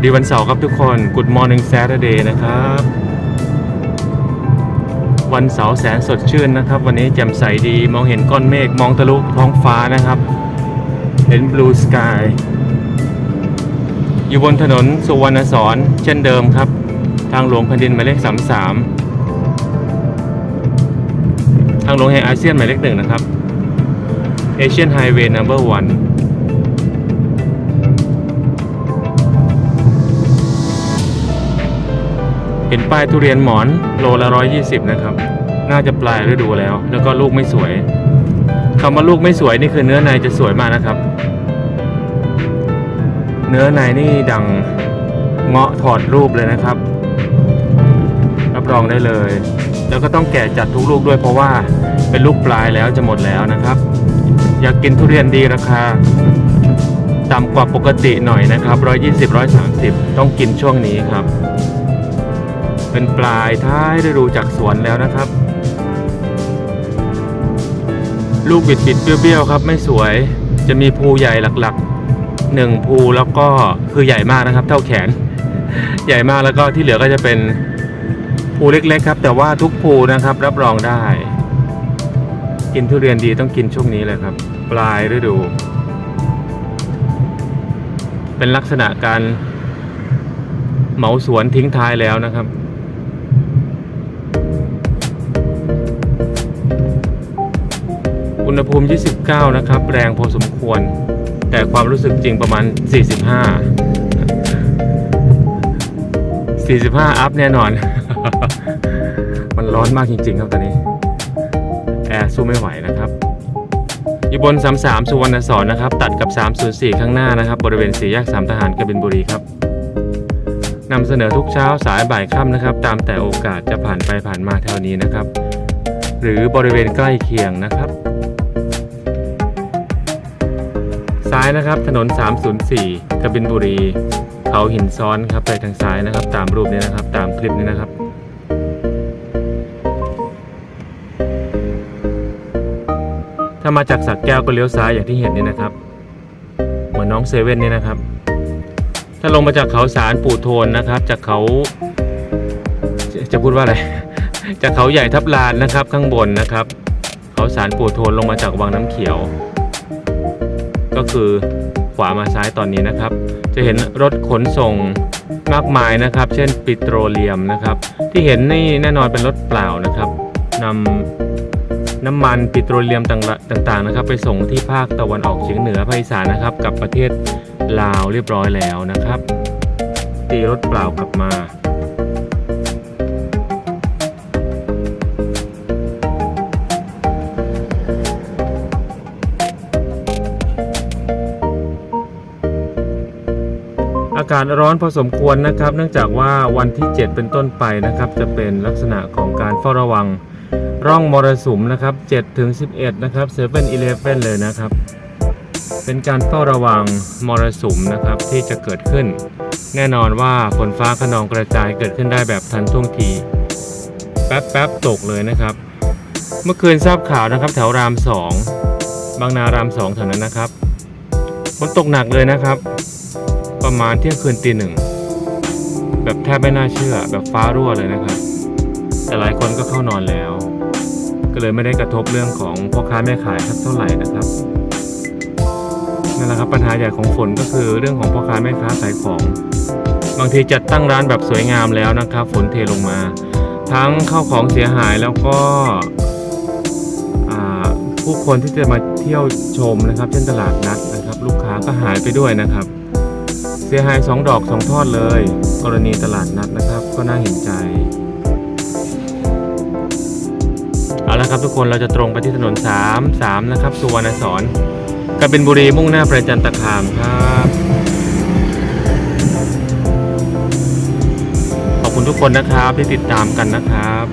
วัสดีวันเสาร์ครับทุกคน Good Morning Saturday นะครับ วันเสาร์แสนสดชื่นนะครับ วันนี้แจ่มใสดีมองเห็นก้อนเมฆมองทะลุท้องฟ้านะครับ เห็น Blue Sky อยู่บนถนนสุวรรณสอนเช่นเดิมครับ ทางหลวงแผ่นดินหมายเลข 33 ทางหลวงแห่งอาเซียนหมายเลขหนึ่งนะครับ Asian Highway Number One เห็นป้ายทุเรียนหมอนโลละ120นะครับ น่าจะปลายฤดูแล้ว แล้วก็ลูกไม่สวยคำว่าลูกไม่สวยนี่คือเนื้อในจะสวยมากนะครับ เนื้อในนี่ดังเงาะถอดรูปเลยนะครับ รับรองได้เลย แล้วก็ต้องแก่จัดทุกลูกด้วยเพราะว่าเป็นลูกปลายแล้วจะหมดแล้วนะครับ อยากกินทุเรียนดีราคาต่ำกว่าปกติหน่อยนะครับ 120 130 ต้องกินช่วงนี้ครับ เป็นปลายท้ายฤดูจากสวนแล้วนะครับ ลูกบิดบิดๆเบี้ยวๆครับ ไม่สวยจะมีภูใหญ่หลักๆหนึ่งภูแล้วก็คือใหญ่มากนะครับ เท่าแขน ใหญ่มากแล้วก็ที่เหลือก็จะเป็นภูเล็กๆครับ แต่ว่าทุกภูนะครับ รับรองได้ กินทุเรียนดีต้องกินช่วงนี้เลยครับ ปลายฤดู เป็นลักษณะการเหมาสวนทิ้งท้ายแล้วนะครับ อุณหภูมิ 29 นะครับ แรงพอสมควร แต่ความรู้สึกจริงประมาณ 45 45 อัพแน่นอน มันร้อนมากจริง ๆ ครับตอนนี้ แอร์สู้ไม่ไหวนะครับอยู่บน 33 สุวรรณสอนนะครับ ตัดกับ 304 ข้างหน้านะครับ บริเวณสี่แยกสามทหารกบินบุรีครับนำเสนอทุกเช้าสายบ่ายค่ำนะครับ ตามแต่โอกาสจะผ่านไปผ่านมาแถวนี้นะครับ หรือบริเวณใกล้เคียงนะครับ ซ้ายนะครับ ถนน 304กบินบุรีเขาหินซ้อนครับไปทางซ้ายนะครับ ตามรูปนี้นะครับ ตามคลิปนี้นะครับถ้ามาจากสักแก้วก็เลี้ยวซ้ายอย่างที่เห็นนี่นะครับ เหมือนน้องเซเว่นนี่นะครับ ถ้าลงมาจากเขาสารปู่โทนนะครับ จากเขาจะจะพูดว่าอะไร จากเขาใหญ่ทับลานนะครับ ข้างบนนะครับ เขาสารปู่โทนลงมาจากวังน้ำเขียว ก็คือขวามาซ้ายตอนนี้นะครับ จะเห็นรถขนส่งมากมายนะครับ เช่นปิโตรเลียมนะครับ ที่เห็นนี่แน่นอนเป็นรถเปล่านะครับนำน้ำมันปิโตรเลียมต่างๆนะครับ ไปส่งที่ภาคตะวันออกเฉียงเหนือภาคอีสานนะครับ กับประเทศลาวเรียบร้อยแล้วนะครับ ตีรถเปล่ากลับมา อากาศร้อนพอสมควรนะครับ เนื่องจากว่าวันที่ 7 เป็นต้นไปนะครับ จะเป็นลักษณะของการเฝ้าระวัง ร่องมรสุมนะครับ7ถึง11 นะครับ7 11เลยนะครับ เป็นการเฝ้าระวังมรสุมนะครับที่จะเกิดขึ้น แน่นอนว่าฝนฟ้าขนองกระจายเกิดขึ้นได้แบบทันท่วงที แป๊บๆตกเลยนะครับ เมื่อคืนทราบข่าวนะครับแถวรามสองบางนารามสองแถวนั้นนะครับฝนตกหนักเลยนะครับ ประมาณเที่ยงคืนตีหนึ่ง แบบแทบไม่น่าเชื่อ แบบฟ้ารั่วเลยนะครับ แต่หลายคนก็เข้านอนแล้ว ก็เลยไม่ได้กระทบเรื่องของพ่อค้าแม่ขายสักเท่าไหร่นะครับนั่นแหละครับปัญหาใหญ่ของฝนก็คือเรื่องของพ่อค้าแม่ค้าขายของ บางทีจัดตั้งร้านแบบสวยงามแล้วนะครับ ฝนเทลงมา ทั้งเข้าของเสียหายแล้วก็ผู้คนที่จะมาเที่ยวชมนะครับ เช่นตลาดนัดนะครับ ลูกค้าก็หายไปด้วยนะครับ สียหาย 2 ดอก 2 ทอดเลย กรณีตลาดนัดนะครับ ก็น่าเห็นใจ เอาละครับทุกคนเราจะตรงไปที่ถนน 3 3 นะครับ สุวรรณสอนกบินบุรีมุ่งหน้าประจันตคามครับ ขอบคุณทุกคนนะครับที่ติดตามกันนะครับ